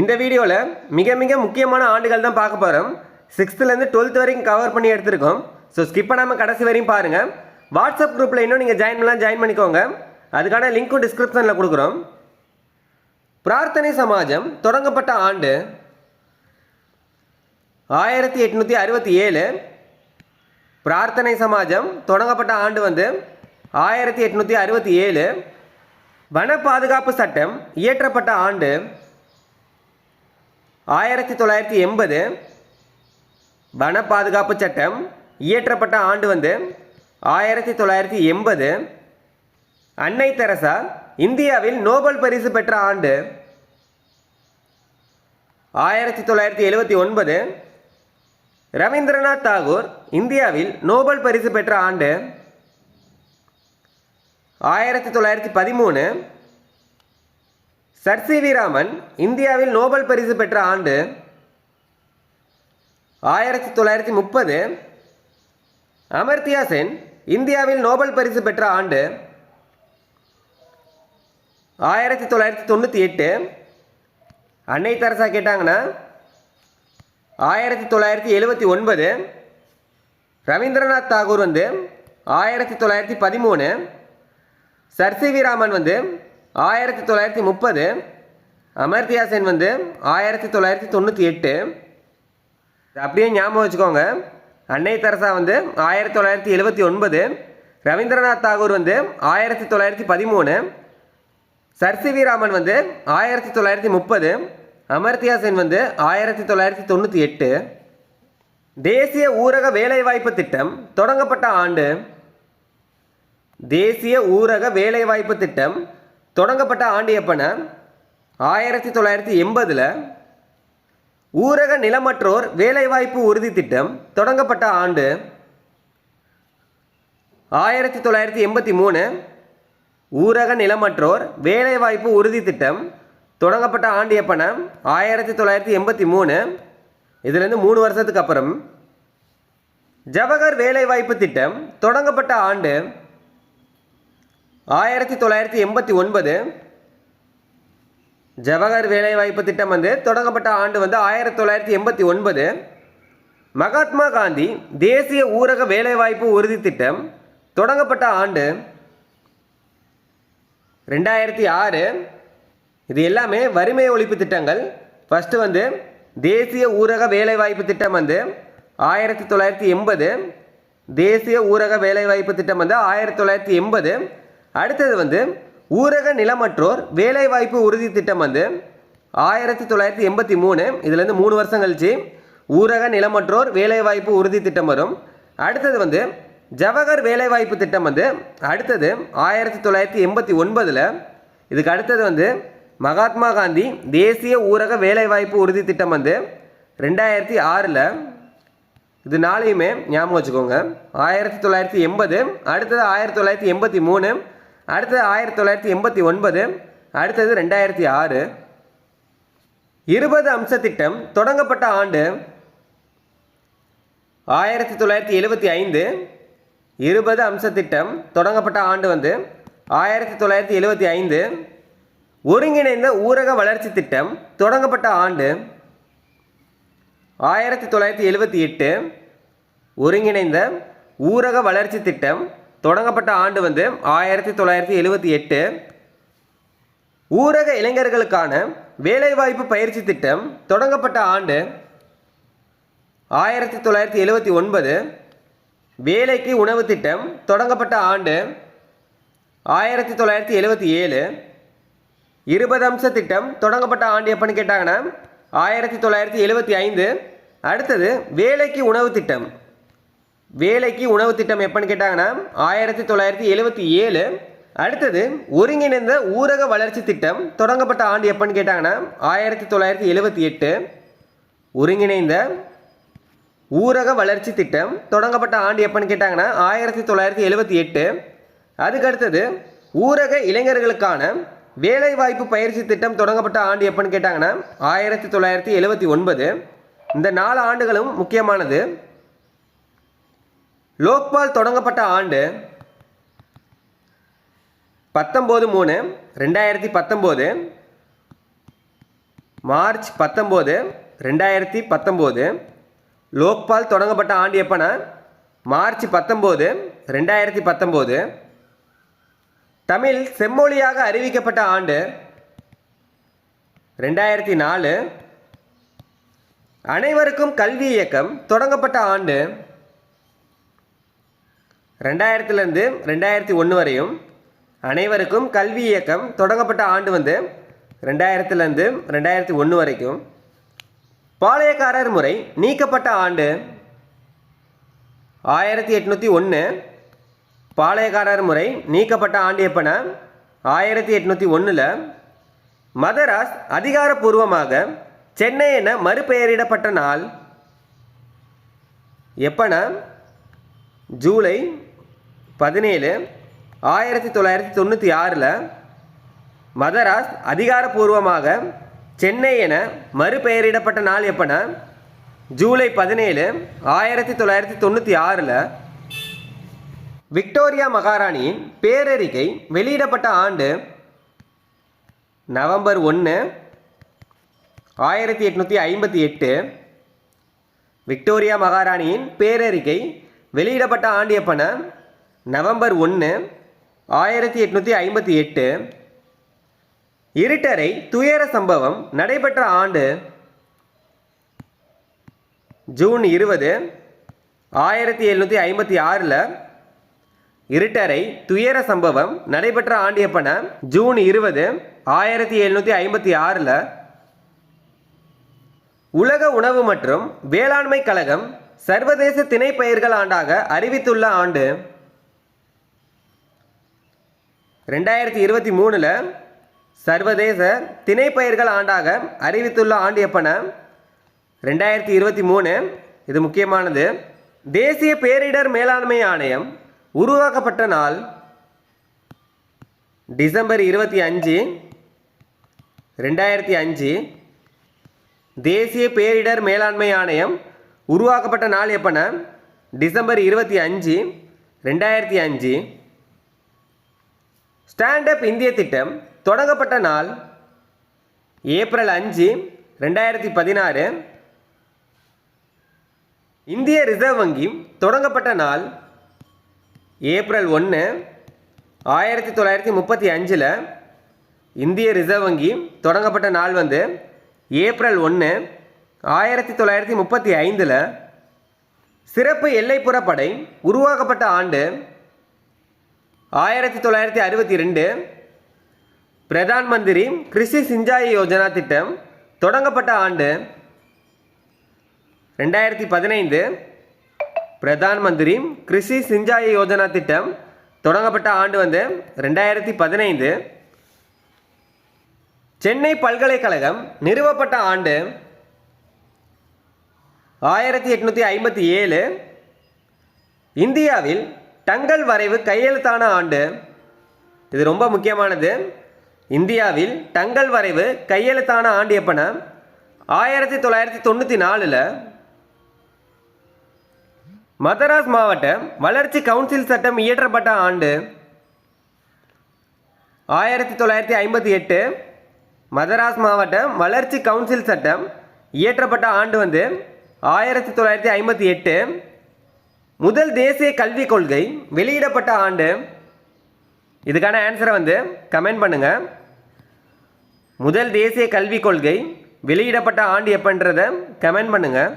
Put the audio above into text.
இந்த வீடியோவில் மிக மிக முக்கியமான ஆண்டுகள் தான் பார்க்க போகிறோம் சிக்ஸ்த்துலேருந்து டுவெல்த் வரைக்கும் கவர் பண்ணி எடுத்திருக்கோம். ஸோ ஸ்கிப் பண்ணாமல் கடைசி வரையும் பாருங்கள் வாட்ஸ்அப் குரூப்பில் இன்னும் நீங்கள் ஜாயின் பண்ணலாம் ஜாயின் பண்ணிக்கோங்க. அதுக்கான லிங்க்கும் டிஸ்கிரிப்ஷனில் கொடுக்குறோம். பிரார்த்தனை சமாஜம் தொடங்கப்பட்ட ஆண்டு ஆயிரத்தி எட்நூற்றி அறுபத்தி ஏழு. பிரார்த்தனை சமாஜம் தொடங்கப்பட்ட ஆண்டு வந்து ஆயிரத்தி எட்நூற்றி அறுபத்தி ஏழு. வன பாதுகாப்பு சட்டம் இயற்றப்பட்ட ஆண்டு ஆயிரத்தி தொள்ளாயிரத்தி எண்பது வன பாதுகாப்பு சட்டம் இயற்றப்பட்ட ஆண்டு வந்து ஆயிரத்தி தொள்ளாயிரத்தி எண்பது அன்னை தெரசா இந்தியாவில் நோபல் பரிசு பெற்ற ஆண்டு ஆயிரத்தி தொள்ளாயிரத்தி எழுபத்தி ஒன்பது ரவீந்திரநாத் தாகூர் இந்தியாவில் நோபல் பரிசு பெற்ற ஆண்டு ஆயிரத்தி தொள்ளாயிரத்தி பதிமூணு சர் சி வி ராமன் இந்தியாவில் நோபல் பரிசு பெற்ற ஆண்டு ஆயிரத்தி தொள்ளாயிரத்தி முப்பது. அமர்த்தியா சென் இந்தியாவில் நோபல் பரிசு பெற்ற ஆண்டு ஆயிரத்தி தொள்ளாயிரத்தி தொண்ணூற்றி எட்டு. அன்னை தெரசா கேட்டாங்கன்னா ஆயிரத்தி தொள்ளாயிரத்தி எழுபத்தி ஒன்பது. ரவீந்திரநாத் தாகூர் வந்து ஆயிரத்தி தொள்ளாயிரத்தி பதிமூணு. சர் சி வி ராமன் வந்து ஆயிரத்தி தொள்ளாயிரத்தி முப்பது அமர்த்தியா சென் வந்து ஆயிரத்தி தொள்ளாயிரத்தி தொண்ணூற்றி எட்டு. அப்படியே ஞாபகம் வச்சுக்கோங்க. அன்னை தெரசா வந்து ஆயிரத்தி தொள்ளாயிரத்தி எழுபத்தி ஒன்பது ரவீந்திரநாத் தாகூர் வந்து ஆயிரத்தி தொள்ளாயிரத்தி பதிமூணு சர் சி வி ராமன் வந்து ஆயிரத்தி தொள்ளாயிரத்தி முப்பது அமர்த்தியா சென் வந்து ஆயிரத்தி தொள்ளாயிரத்தி தொண்ணூற்றி எட்டு. தேசிய ஊரக வேலைவாய்ப்பு திட்டம் தொடங்கப்பட்ட ஆண்டு. தேசிய ஊரக வேலைவாய்ப்பு திட்டம் தொடங்கப்பட்ட ஆண்டு எப்பன ஆயிரத்தி தொள்ளாயிரத்தி எண்பதில் ஊரக நிலமற்றோர் வேலைவாய்ப்பு உறுதி திட்டம் தொடங்கப்பட்ட ஆண்டு ஆயிரத்தி தொள்ளாயிரத்தி எண்பத்தி மூணு ஊரக நிலமற்றோர் வேலைவாய்ப்பு உறுதி திட்டம் தொடங்கப்பட்ட ஆண்டு எப்பன ஆயிரத்தி தொள்ளாயிரத்தி எண்பத்தி மூணு. இதுலேருந்து மூணு வருஷத்துக்கு அப்புறம் ஜவஹர் வேலைவாய்ப்பு திட்டம் தொடங்கப்பட்ட ஆண்டு ஆயிரத்தி தொள்ளாயிரத்தி எண்பத்தி ஒன்பது ஜவஹர் வேலைவாய்ப்பு திட்டம் வந்து தொடங்கப்பட்ட ஆண்டு வந்து ஆயிரத்தி தொள்ளாயிரத்தி எண்பத்தி ஒன்பது மகாத்மா காந்தி தேசிய ஊரக வேலைவாய்ப்பு உறுதி திட்டம் தொடங்கப்பட்ட ஆண்டு ரெண்டாயிரத்தி ஆறு. இது எல்லாமே வறுமை ஒழிப்பு திட்டங்கள். ஃபஸ்ட்டு வந்து தேசிய ஊரக வேலைவாய்ப்பு திட்டம் வந்து ஆயிரத்தி தொள்ளாயிரத்தி எண்பது. தேசிய ஊரக வேலைவாய்ப்பு திட்டம் வந்து ஆயிரத்தி தொள்ளாயிரத்தி எண்பது. அடுத்தது வந்து ஊரக நிலமற்றோர் வேலைவாய்ப்பு உறுதி திட்டம் வந்து ஆயிரத்தி தொள்ளாயிரத்தி எண்பத்தி மூணு இதுலேருந்து மூணு வருஷம் கழிச்சு ஊரக நிலமற்றோர் வேலைவாய்ப்பு உறுதி திட்டம் வரும். அடுத்தது வந்து ஜவஹர் வேலைவாய்ப்பு திட்டம் வந்து அடுத்தது ஆயிரத்தி தொள்ளாயிரத்தி எண்பத்தி ஒன்பதில் இதுக்கு அடுத்தது வந்து மகாத்மா காந்தி தேசிய ஊரக வேலைவாய்ப்பு உறுதி திட்டம் வந்து ரெண்டாயிரத்தி ஆறில் இது நாளையுமே ஞாபகம் வச்சுக்கோங்க ஆயிரத்தி தொள்ளாயிரத்தி எண்பது அடுத்தது ஆயிரத்தி தொள்ளாயிரத்தி எண்பத்தி மூணு அடுத்தது ஆயிரத்தி தொள்ளாயிரத்தி எண்பத்தி ஒன்பது அடுத்தது ரெண்டாயிரத்தி ஆறு. இருபது அம்ச திட்டம் தொடங்கப்பட்ட ஆண்டு ஆயிரத்தி தொள்ளாயிரத்தி எழுபத்தி ஐந்து. இருபது அம்ச திட்டம் தொடங்கப்பட்ட ஆண்டு வந்து ஆயிரத்தி தொள்ளாயிரத்தி எழுபத்தி ஐந்து. ஒருங்கிணைந்த ஊரக வளர்ச்சி திட்டம் தொடங்கப்பட்ட ஆண்டு ஆயிரத்தி தொள்ளாயிரத்தி எழுபத்தி எட்டு. ஒருங்கிணைந்த ஊரக வளர்ச்சி திட்டம் தொடங்கப்பட்ட ஆண்டு வந்து ஆயிரத்தி தொள்ளாயிரத்தி எழுபத்தி எட்டு ஊரக இளைஞர்களுக்கான வேலைவாய்ப்பு பயிற்சி திட்டம் தொடங்கப்பட்ட ஆண்டு ஆயிரத்தி தொள்ளாயிரத்தி எழுபத்தி ஒன்பது வேலைக்கு உணவு திட்டம் தொடங்கப்பட்ட ஆண்டு ஆயிரத்தி தொள்ளாயிரத்தி எழுபத்தி ஏழு இருபது அம்ச திட்டம் தொடங்கப்பட்ட ஆண்டு எப்போன்னு கேட்டாங்கன்னா ஆயிரத்தி தொள்ளாயிரத்தி எழுபத்தி ஐந்து அடுத்தது வேலைக்கு உணவு திட்டம் வேலைக்கு உணவு திட்டம் எப்போன்னு கேட்டாங்கன்னா ஆயிரத்தி தொள்ளாயிரத்தி எழுபத்தி ஏழு. அடுத்தது ஒருங்கிணைந்த ஊரக வளர்ச்சி திட்டம் தொடங்கப்பட்ட ஆண்டு எப்போன்னு கேட்டாங்கன்னா ஆயிரத்தி தொள்ளாயிரத்தி எழுபத்தி எட்டு. ஒருங்கிணைந்த ஊரக வளர்ச்சி திட்டம் தொடங்கப்பட்ட ஆண்டு எப்போன்னு கேட்டாங்கன்னா ஆயிரத்தி தொள்ளாயிரத்தி எழுபத்தி எட்டு. அதுக்கு அடுத்தது ஊரக இளைஞர்களுக்கான வேலைவாய்ப்பு பயிற்சி திட்டம் தொடங்கப்பட்ட ஆண்டு எப்போன்னு கேட்டாங்கன்னா ஆயிரத்தி தொள்ளாயிரத்தி எழுபத்தி ஒன்பது. இந்த நாலு ஆண்டுகளும் முக்கியமானது. லோக்பால் தொடங்கப்பட்ட ஆண்டு பத்தொம்போது மூணு ரெண்டாயிரத்தி பத்தொம்போது மார்ச் பத்தொம்போது ரெண்டாயிரத்தி பத்தொம்போது. லோக்பால் தொடங்கப்பட்ட ஆண்டு எப்போனா? மார்ச் பத்தொம்போது ரெண்டாயிரத்தி பத்தொம்போது. தமிழ் செம்மொழியாக அறிவிக்கப்பட்ட ஆண்டு ரெண்டாயிரத்தி நாலு. அனைவருக்கும் கல்வி இயக்கம் தொடங்கப்பட்ட ஆண்டு ரெண்டாயிரத்துலேருந்து ரெண்டாயிரத்தி ஒன்று வரையும் அனைவருக்கும் கல்வி இயக்கம் தொடங்கப்பட்ட ஆண்டு வந்து ரெண்டாயிரத்துலேருந்து ரெண்டாயிரத்தி ஒன்று வரைக்கும் பாளையக்காரர் முறை நீக்கப்பட்ட ஆண்டு ஆயிரத்தி எட்நூற்றி ஒன்று பாளையக்காரர் முறை நீக்கப்பட்ட ஆண்டு எப்போனா ஆயிரத்தி எட்நூற்றி ஒன்றில் மதராஸ் அதிகாரப்பூர்வமாக சென்னை என மறுபெயரிடப்பட்ட நாள் எப்போனா ஜூலை பதினேழு ஆயிரத்தி தொள்ளாயிரத்தி தொண்ணூற்றி ஆறில் மதராஸ் அதிகாரப்பூர்வமாக சென்னை என மறுபெயரிடப்பட்ட நாள் எப்போனா ஜூலை பதினேழு ஆயிரத்தி தொள்ளாயிரத்தி தொண்ணூற்றி ஆறில் விக்டோரியா மகாராணியின் பேரறிக்கை வெளியிடப்பட்ட ஆண்டு நவம்பர் ஒன்று ஆயிரத்தி எட்நூற்றி ஐம்பத்தி எட்டு. விக்டோரியா மகாராணியின் பேரறிக்கை வெளியிடப்பட்ட ஆண்டு எப்போனா நவம்பர் ஒன்று ஆயிரத்தி எட்நூற்றி ஐம்பத்தி எட்டு இருட்டரை துயர சம்பவம் நடைபெற்ற ஆண்டு ஜூன் இருபது ஆயிரத்தி எழுநூற்றி ஐம்பத்தி ஆறில் இருட்டரை துயர சம்பவம் நடைபெற்ற ஆண்டு எப்போனா ஜூன் இருபது ஆயிரத்தி எழுநூற்றி ஐம்பத்தி ஆறில் உலக உணவு மற்றும் வேளாண்மை கழகம் சர்வதேச திணைப்பயிர்கள் ஆண்டாக அறிவித்துள்ள ஆண்டு. ரெண்டாயிரத்தி இருபத்தி மூணில் சர்வதேச திணைப்பயிர்கள் ஆண்டாக அறிவித்துள்ள ஆண்டு எப்பன ரெண்டாயிரத்தி இருபத்தி மூணு இது முக்கியமானது தேசிய பேரிடர் மேலாண்மை ஆணையம் உருவாக்கப்பட்ட நாள் டிசம்பர் இருபத்தி அஞ்சு ரெண்டாயிரத்தி அஞ்சு தேசிய பேரிடர் மேலாண்மை ஆணையம் உருவாக்கப்பட்ட நாள் எப்பன டிசம்பர் இருபத்தி அஞ்சு ரெண்டாயிரத்தி அஞ்சு ஸ்டாண்டப் இந்திய திட்டம் தொடங்கப்பட்ட நாள் ஏப்ரல் அஞ்சு ரெண்டாயிரத்தி பதினாறு. இந்திய ரிசர்வ் வங்கி தொடங்கப்பட்ட நாள் ஏப்ரல் ஒன்று ஆயிரத்தி தொள்ளாயிரத்தி முப்பத்தி அஞ்சில் இந்திய ரிசர்வ் வங்கி தொடங்கப்பட்ட நாள் வந்து ஏப்ரல் ஒன்று ஆயிரத்தி தொள்ளாயிரத்தி முப்பத்தி ஐந்தில் சிறப்பு எல்லைப்புற படை உருவாக்கப்பட்ட ஆண்டு ஆயிரத்தி தொள்ளாயிரத்தி அறுபத்தி ரெண்டு பிரதான் மந்திரி கிருஷி சிஞ்சாய் யோஜனா திட்டம் தொடங்கப்பட்ட ஆண்டு ரெண்டாயிரத்தி பதினைந்து பிரதான் மந்திரி கிருஷி சிஞ்சாய் யோஜனா திட்டம் தொடங்கப்பட்ட ஆண்டு வந்து ரெண்டாயிரத்தி பதினைந்து சென்னை பல்கலைக்கழகம் நிறுவப்பட்ட ஆண்டு ஆயிரத்தி எட்நூற்றி ஐம்பத்தி ஏழு இந்தியாவில் டங்கல் வரைவு கையெழுத்தான ஆண்டு. இது ரொம்ப முக்கியமானது. இந்தியாவில் டங்கல் வரைவு கையெழுத்தான ஆண்டு எப்போனா? ஆயிரத்தி தொள்ளாயிரத்தி தொண்ணூற்றி நாலில் மதராஸ் மாவட்ட வளர்ச்சி கவுன்சில் சட்டம் இயற்றப்பட்ட ஆண்டு. ஆயிரத்தி தொள்ளாயிரத்தி ஐம்பத்தி எட்டு மதராஸ் மாவட்ட வளர்ச்சி கவுன்சில் சட்டம் இயற்றப்பட்ட ஆண்டு வந்து ஆயிரத்தி தொள்ளாயிரத்தி ஐம்பத்தி எட்டு. முதல் தேசிய கல்விக் கொள்கை வெளியிடப்பட்ட ஆண்டு இதுக்கான ஆன்சரை வந்து கமெண்ட் பண்ணுங்கள் முதல் தேசிய கல்விக் கொள்கை வெளியிடப்பட்ட ஆண்டு எப்பன்றதை கமெண்ட் பண்ணுங்கள்